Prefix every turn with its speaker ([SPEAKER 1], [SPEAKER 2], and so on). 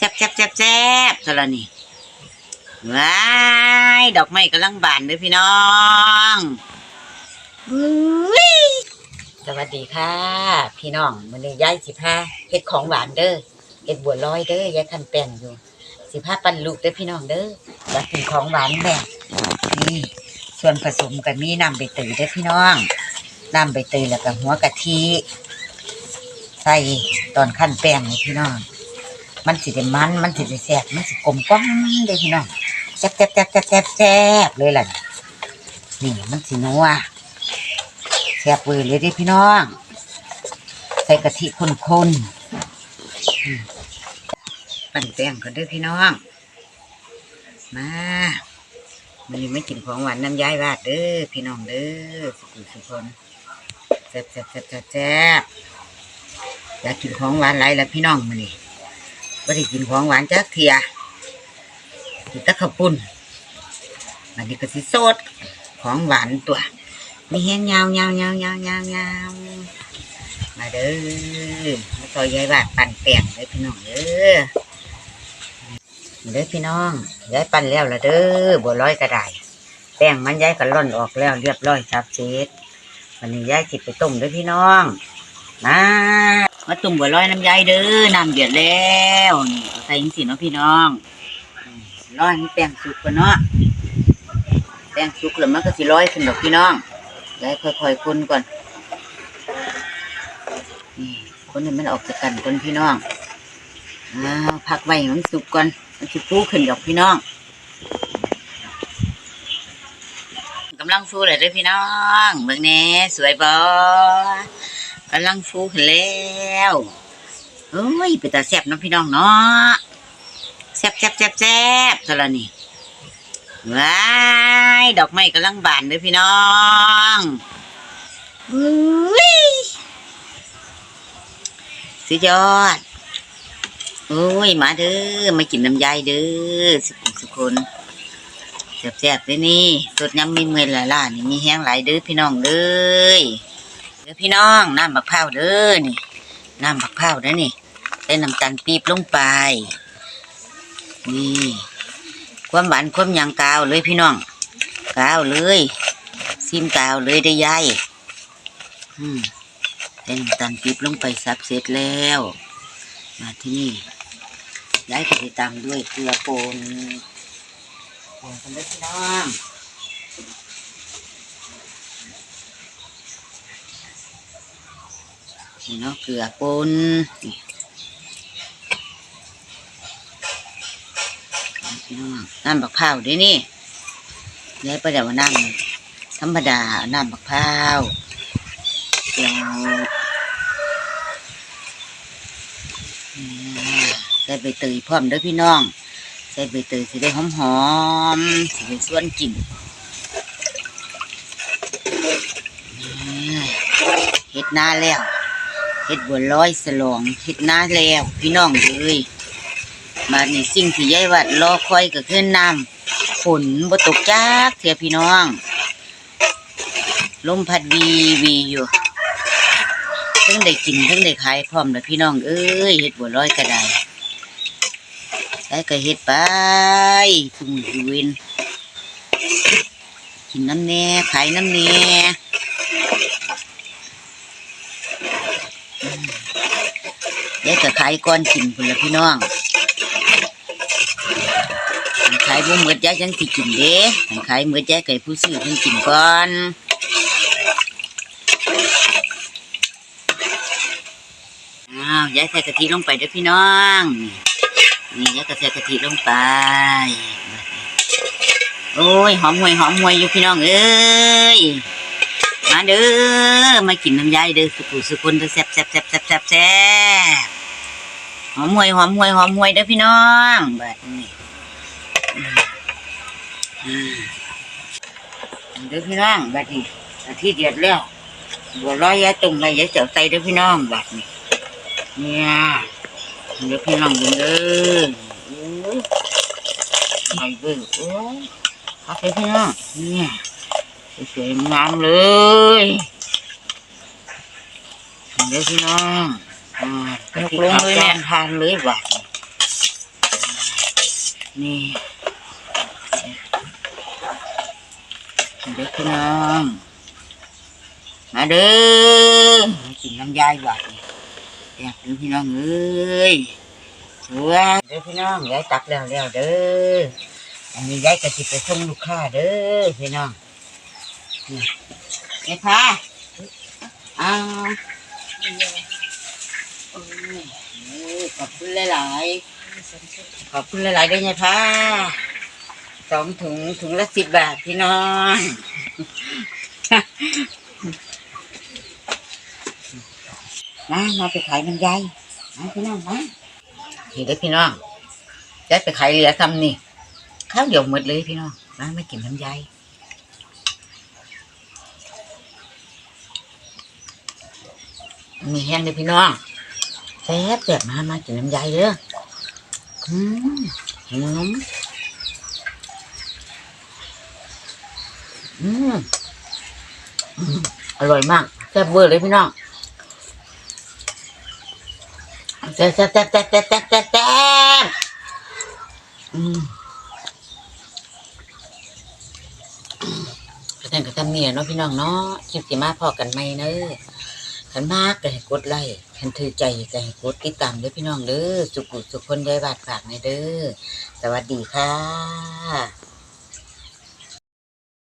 [SPEAKER 1] ซ่บแซ่บแซ่บแซ่บสละนี่ว้ายดอกไม้กำลังบานเลยพี่น้องสวัสดีค่ะ พี่น้องมันนี้ย้ายสิพาเฮ็ดของหวานเด้อเฮ็ดบัวลอยเด้อยายคันแป้งอยู่ สิพาปันลูกเด้อพี่น้องเด้ออยากกินของหวานแบบนี่ส่วนผสมกันมีน้ำใบเตยเด้อพี่น้องน้ำใบเตยแล้วก็หัวกะทิใส่ตอนขั้นแป้งนี่พี่น้อง มันสิได้มัน มันสิได้แซ่บมันสิกลมกล่อมเลยพี่น้องแซ่บแซ่บแซ่บแซ่บแซ่บแซ่บเลยล่ะนี่มันสินัวแซ่บเวอร์เลยดิพี่น้อง ใส่กะทิข้นๆปั่นแป้งกันด้วยพี่น้อง มามันนี้ไม่กินของหวานน้ำย้ายวาดเด้อพี่น้องเด้อสุขุสุขคนแซ่บแซ่บแซ่บแซ่บแซ่บอยากกินของหวานหลายแล้วพี่น้องมานี่ ไม่ได้กินของหวานจักเทียกินตะข้าปุ้นอันนี้ก็สิโซดของหวานตัวมีแห้งยาวยาวยาวยาวยาวยาวมาเด้อมาต่อยายบาดปั่นแป้งเลยพี่น้องเด้อเด้อพี่น้องยายปั่นแล้วละเด้อบัวร้อยกระไดแป้งมันยายก็ร่อนออกแล้วเรียบร้อยครับเสร็จวันนี้ยายจิไปต้มเด้อพี่น้องมา มาตุ่มบัวลอยน้ำยายเด้อน้ำเดือดแล้วนี่เอาใส่ยังสีเนาะพี่น้องร้อยแป้งสุกกันเนาะแป้งสุกแล้วมันก็สิร้อยขึ้นดอกพี่น้องยายค่อยๆคนก่อนนี่คนให้มันออกจากกันก่อนพี่น้องอ้าวพักไว้ให้มันสุกก่อนมันสิฟูขึ้นดอกพี่น้องกำลังฟูเลยเด้อพี่น้องเบิ่งแน่สวยบ่ กำลังฟูขึ้นแล้วเอ้ยเป็นตาแซบเนาะพี่น้องเนาะแซบแซบแซบแซบเท่านั้นนี่ว้ายดอกไม้กำลังบานเลยพี่น้องอุ้ยสุดยอดโอ้ยมาเด้อมากินน้ำยายเด้อสุขุมสุคนแซ่บแซบเลยนี่สดยำมีเมื่อยหลายล่านี่มีแห้งหลายเด้อพี่น้องเด้อเด้อพี่น้องน้ำบักพร้าวเด้อนี่น้ำบักพร้าวเด้อนี่ใส่น้ำตาลปี๊บลงไปนี่ความหวานความยางกาวเลยพี่น้องกาวเลยซิมกาวเลยได้ยายอืมใส่น้ำตาลปี๊บลงไปซับเสร็จแล้ว มาที่นี่ยายก็จะตามด้วยเกลือป่นป่นกันเลยพี่น้อง นี่เนาะเกลือป่นนี่น้องน้ำบักพร้าวด้วยนี่ยายประเดี๋ยวว่าน้ำธรรมดา น้ำบักพร้าวเดี๋ยวอืมใส่ใบเตยพร้อมด้อพี่น้อง ใส่ใบเตยสิได้หอมๆสิได้ส่วนกลิ่นเฮ็ดหน้าแล้ว เฮ็ดบัวลอยสลองเฮ็ดหน้าแล้ว พี่น้องเอ้ยมานี่สิ่งที่ยายวัดรอคอยก็คือน้ำฝนบ่ตกจักเสียพี่น้อง ลมพัดวีวีอยู่ทั้งได้กินทั้งได้ขายพร้อมแล้วพี่น้อง เอ้ยเฮ็ดบัวลอยก็ได้ได้ก็เฮ็ดไปทุ่งยูนกินน้ำแน่ขายน้ำแน่ เดี๋ยวจะขายก้อนกินพุ่นละพี่น้องขายบ่หมดยายจังสิกินเด้ขายหมดยายไก่ผู้ซื้อเพิ่นกินก่อนอ้าวยายใส่กะทิลงไปเด้อพี่น้องนี่ยายก็ใส่กะทิลงไปโอ้ยหอมห่วยหอมห่วยอยู่พี่น้องเอ้ย มาเด้อมากินน้ำยายเด้อสุกุสุคนเด้อแซ่บแซ่บแซ่บแซ่บแซ่บแซ่บหอมหวยหอมหวยหอมหวยเด้อพี่น้องแบบนี้เด้อพี่น้องแบบนี้อาทิตย์เดียดแล้วบัวลอยยาตุ่มไปยายเสียวใจเด้อพี่น้องแบบนี้เนี่ยเด้อพี่น้องเด้อโอ้ยไอ้เบ้อโอ้ยครับเด้อพี่น้องเนี่ย สวยๆงามเลยเด้อพี่น้องอ่าย
[SPEAKER 2] กลงเลยเนี่ย
[SPEAKER 1] ทานเลยว่ะนี่เด็กพี่น้องมาเด้อมากินน้ำยายหวานอยากดูพี่น้องเอ้ยสวยเด้อพี่น้องยายตักแล้วแล้วเด้ออันนี้ยายก็จิไปส่งลูกค้าเด้อพี่น้อง นี่ยายพาเอาโอ้ยขอบคุณหลายๆขอบคุณหลายๆด้วยไงพ่าสองถุงถุงละสิบบาทพี่น้องมามาไปขายมันยายมาพี่น้องมาเห็นได้พี่น้องยายไปขายเหลือคำนี่ข้าวเดียวหมดเลยพี่น้องมาไม่กินน้ำยาย มีแห้งเลยพี่น้องแซ่บแบบมามากินน้ำยายเลยอืมนมอืมอร่อยมากแซ่บเวอร์เลยพี่น้องแซ่บแซ่บแซ่บแซ่บแซ่บแซ่บแซ่บอืมกระทำกระทำเมียเนาะพี่น้องเนาะคลิปสีมาพอกันไหมเนอะ ขันมากก็ให้กดไลค์ขันถือใจก็ให้กดติดตามเด้อพี่น้องเด้อสุขุสุขคนยายบาดฝากในเด้อ สวัสดีค่ะ